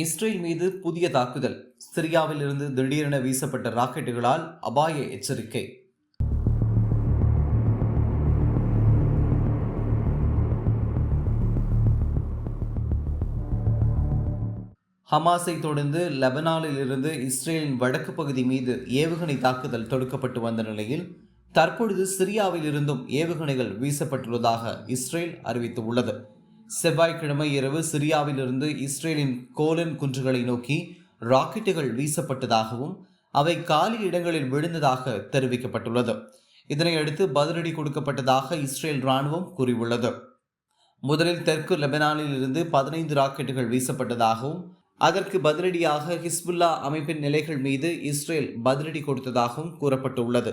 Israel மீது புதிய தாக்குதல். சிரியாவில் இருந்து திடீரென வீசப்பட்ட ராக்கெட்டுகளால் அபாய எச்சரிக்கை. ஹமாஸை தொடர்ந்து லெபனானில் இருந்து இஸ்ரேலின் வடக்கு பகுதி மீது ஏவுகணை தாக்குதல் தொடுக்கப்பட்டு வந்த நிலையில் தற்பொழுது சிரியாவில் இருந்தும் ஏவுகணைகள் வீசப்பட்டுள்ளதாக இஸ்ரேல் அறிவித்துள்ளது. செவ்வாய்க்கிழமை இரவு சிரியாவில் இருந்து இஸ்ரேலின் கோலன் குன்றுகளை நோக்கி ராக்கெட்டுகள் வீசப்பட்டதாகவும் அவை காலி இடங்களில் விழுந்ததாக தெரிவிக்கப்பட்டுள்ளது. இதனையடுத்து பதிலடி கொடுக்கப்பட்டதாக இஸ்ரேல் ராணுவம் கூறியுள்ளது. முதலில் தெற்கு லெபனானில் இருந்து பதினைந்து ராக்கெட்டுகள் வீசப்பட்டதாகவும் அதற்கு பதிலடியாக ஹிஸ்புல்லா அமைப்பின் நிலைகள் மீது இஸ்ரேல் பதிலடி கொடுத்ததாகவும் கூறப்பட்டுள்ளது.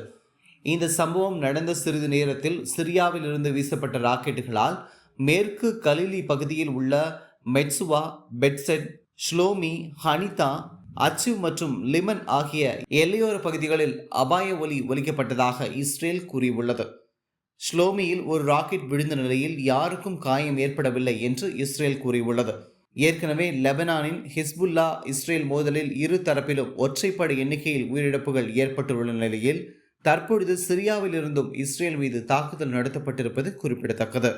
இந்த சம்பவம் நடந்த சிறிது நேரத்தில் சிரியாவில் இருந்து வீசப்பட்ட ராக்கெட்டுகளால் மேற்கு கலிலி பகுதியில் உள்ள மெட்சுவா பெட்செட் ஷ்லோமி ஹனிதா அச்சு மற்றும் லிமன் ஆகிய எல்லையோர பகுதிகளில் அபாய ஒலி ஒலிக்கப்பட்டதாக இஸ்ரேல் கூறியுள்ளது. ஸ்லோமியில் ஒரு ராக்கெட் விழுந்த நிலையில் யாருக்கும் காயம் ஏற்படவில்லை என்று இஸ்ரேல் கூறியுள்ளது. ஏற்கனவே லெபனானின் ஹிஸ்புல்லா இஸ்ரேல் மோதலில் இரு தரப்பிலும் ஒற்றைப்படை எண்ணிக்கையில் உயிரிழப்புகள் ஏற்பட்டுள்ள நிலையில் தற்பொழுது சிரியாவிலிருந்தும் இஸ்ரேல் மீது தாக்குதல் நடத்தப்பட்டிருப்பது குறிப்பிடத்தக்கது.